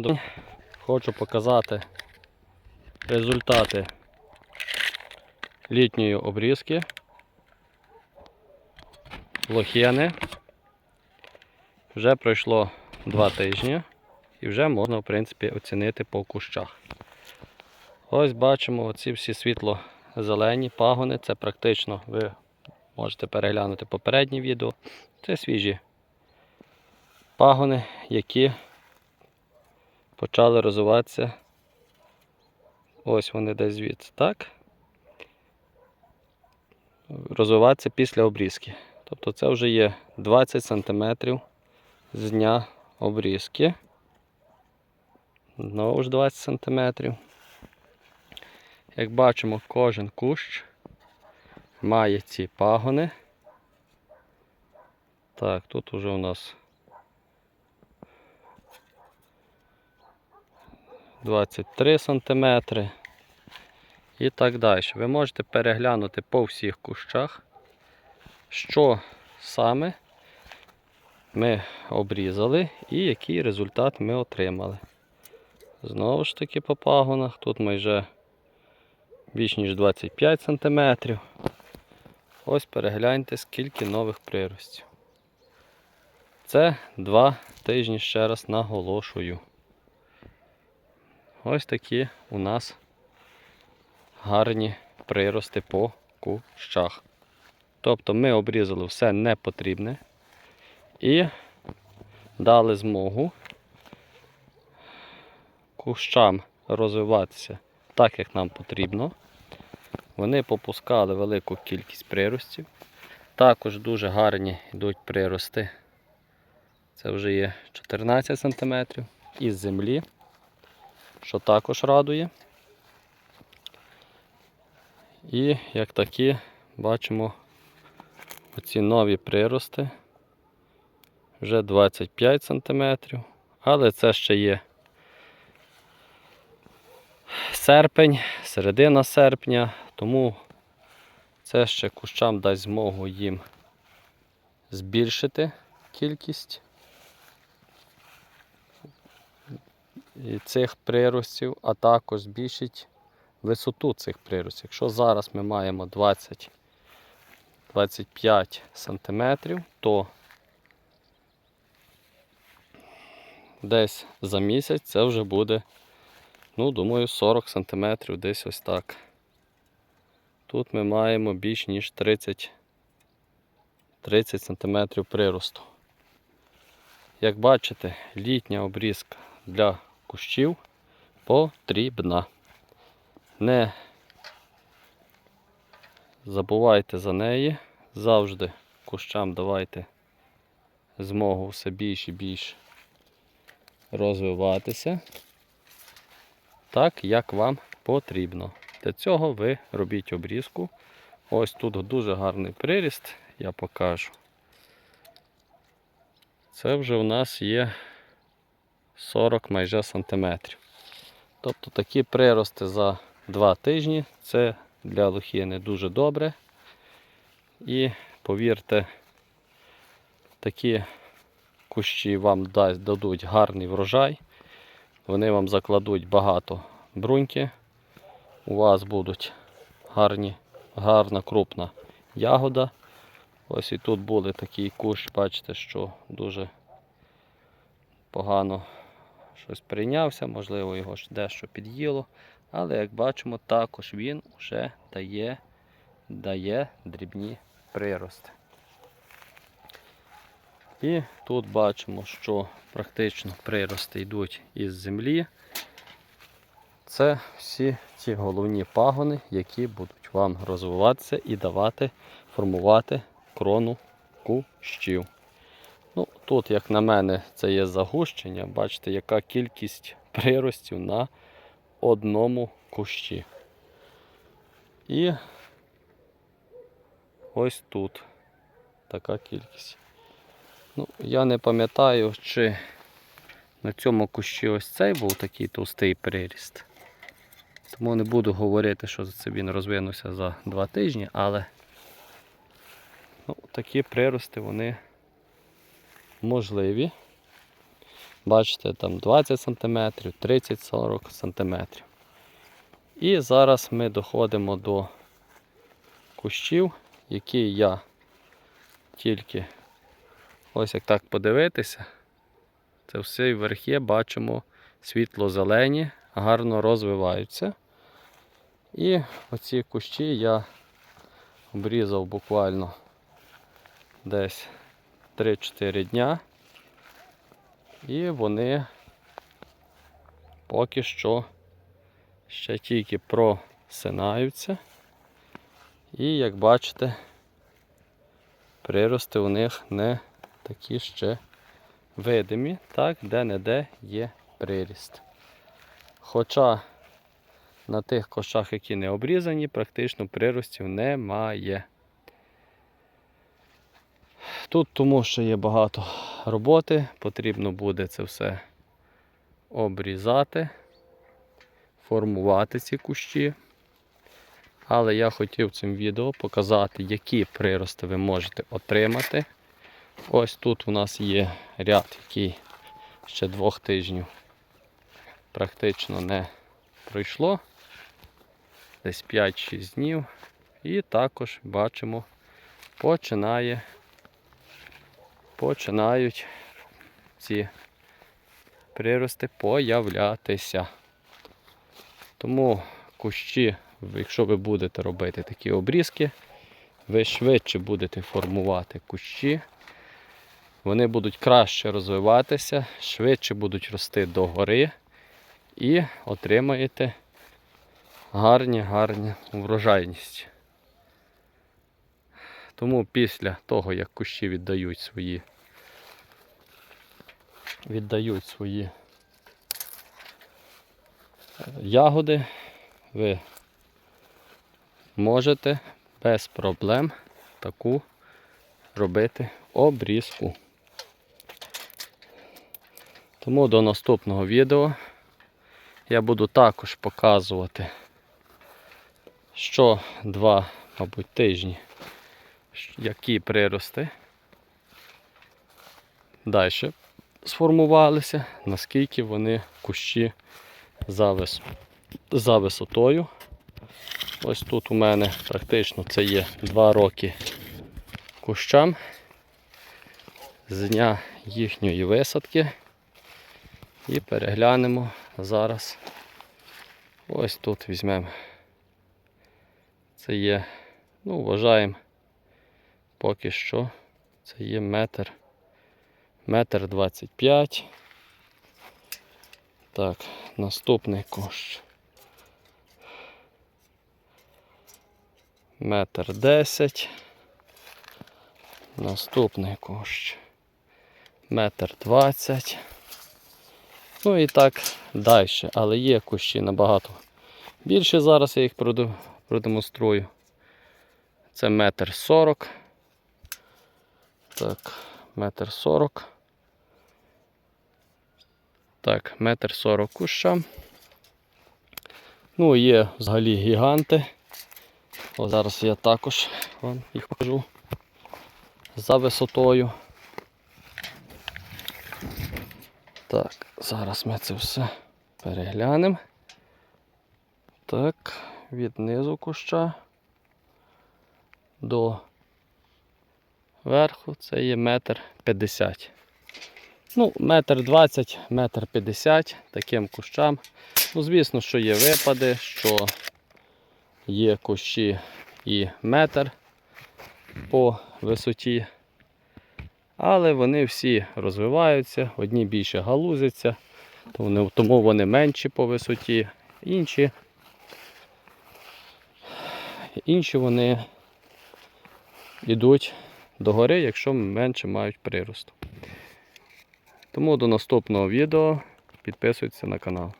Всім. Хочу показати результати літньої обрізки лохєни. Вже пройшло два тижні і вже можна в принципі оцінити по кущах. Ось бачимо оці всі світло-зелені пагони. Це практично ви можете переглянути попереднє відео. Це свіжі пагони, які почали розвиватися. Ось вони десь звідси, так? Розвиватися після обрізки. Тобто це вже є 20 см з дня обрізки. Знову ж 20 см. Як бачимо, кожен кущ має ці пагони. Так, тут уже у нас 23 см і так далі. Ви можете переглянути по всіх кущах, що саме ми обрізали і який результат ми отримали. Знову ж таки по пагонах, тут майже більш ніж 25 см. Ось перегляньте, скільки нових приростів. Це два тижні ще раз наголошую. Ось такі у нас гарні прирости по кущах. Тобто ми обрізали все непотрібне і дали змогу кущам розвиватися так, як нам потрібно. Вони попускали велику кількість приростів. Також дуже гарні йдуть прирости. Це вже є 14 см із землі, що також радує. І як такі бачимо оці нові прирости. Вже 25 см, але це ще є серпень, середина серпня, тому це ще кущам дасть змогу їм збільшити кількість цих приростів, а також збільшить висоту цих приростів. Якщо зараз ми маємо 20-25 см, то десь за місяць це вже буде, ну, думаю, 40 см десь ось так. Тут ми маємо більш ніж 30 30 см приросту. Як бачите, літня обрізка для кущів потрібна. Не забувайте за неї, завжди кущам давайте змогу все більш і більш розвиватися так, як вам потрібно. Для цього ви робіть обрізку. Ось тут дуже гарний приріст, я покажу. Це вже у нас є 40 майже сантиметрів. Тобто такі прирости за 2 тижні це для лохіни дуже добре. І повірте, такі кущі вам дадуть гарний врожай. Вони вам закладуть багато бруньки. У вас будуть гарні, гарна крупна ягода. Ось і тут були такий кущ, бачите, що дуже погано щось прийнявся, можливо, його дещо під'їло. Але як бачимо, також він вже дає, дає дрібні прирости. І тут бачимо, що практично прирости йдуть із землі. Це всі ті головні пагони, які будуть вам розвиватися і давати, формувати крону кущів. Ну, Тут, як на мене, це є загущення. Бачите, яка кількість приростів на одному кущі. І ось тут така кількість. Ну, Я не пам'ятаю, чи на цьому кущі ось цей був такий товстий приріст. Тому не буду говорити, що це він розвинувся за два тижні, але ну, такі прирости вони можливі. Бачите, там 20 см, 30-40 см. І зараз ми доходимо до кущів, які я тільки ось як так подивитися, це все верхи бачимо світло-зелені, гарно розвиваються. І оці кущі я обрізав буквально десь 3-4 дня. І вони поки що ще тільки просинаються. І як бачите, прирости у них не такі ще видимі, так, де-не-де є приріст. Хоча на тих кошах, які не обрізані, практично приростів немає. Тут тому що є багато роботи, потрібно буде це все обрізати, формувати ці кущі. Але я хотів цим відео показати, які прирости ви можете отримати. Ось тут у нас є ряд, який ще двох тижнів практично не пройшло. Десь 5-6 днів. І також бачимо, починає, починають ці прирости появлятися. Тому кущі, якщо ви будете робити такі обрізки, ви швидше будете формувати кущі. Вони будуть краще розвиватися, швидше будуть рости догори і отримаєте гарні, гарні врожайність. Тому після того, як кущі віддають свої віддають свої е, ягоди, ви можете без проблем таку робити обрізку. Тому до наступного відео я буду також показувати, що два, мабуть, тижні, які прирости далі сформувалися, наскільки вони кущі за, вис... за висотою. Ось тут у мене практично це є 2 роки кущам з дня їхньої висадки. І переглянемо зараз. Ось тут візьмемо. Це є, ну, вважаємо, поки що це є метр. Метр двадцять п'ять. Так, наступний кущ. Метр десять. Наступний кущ. Метр двадцять. Ну і так далі. Але є кущі набагато більше. Зараз я їх продемонструю. Це метр сорок. Так, метр сорок. Так, метр сорок куща. Ну, є взагалі гіганти. О, зараз я також вам їх покажу за висотою. Так, зараз ми це все переглянемо. Так, від низу куща до верху це є метр п'ятдесят. Ну, метр двадцять, метр п'ятдесят таким кущам. Ну, звісно, що є випади, що є кущі і метр по висоті. Але вони всі розвиваються, одні більше галузяться, тому вони менші по висоті, інші, інші вони йдуть догори, якщо менше мають приросту. Тому до наступного відео підписуйтесь на канал.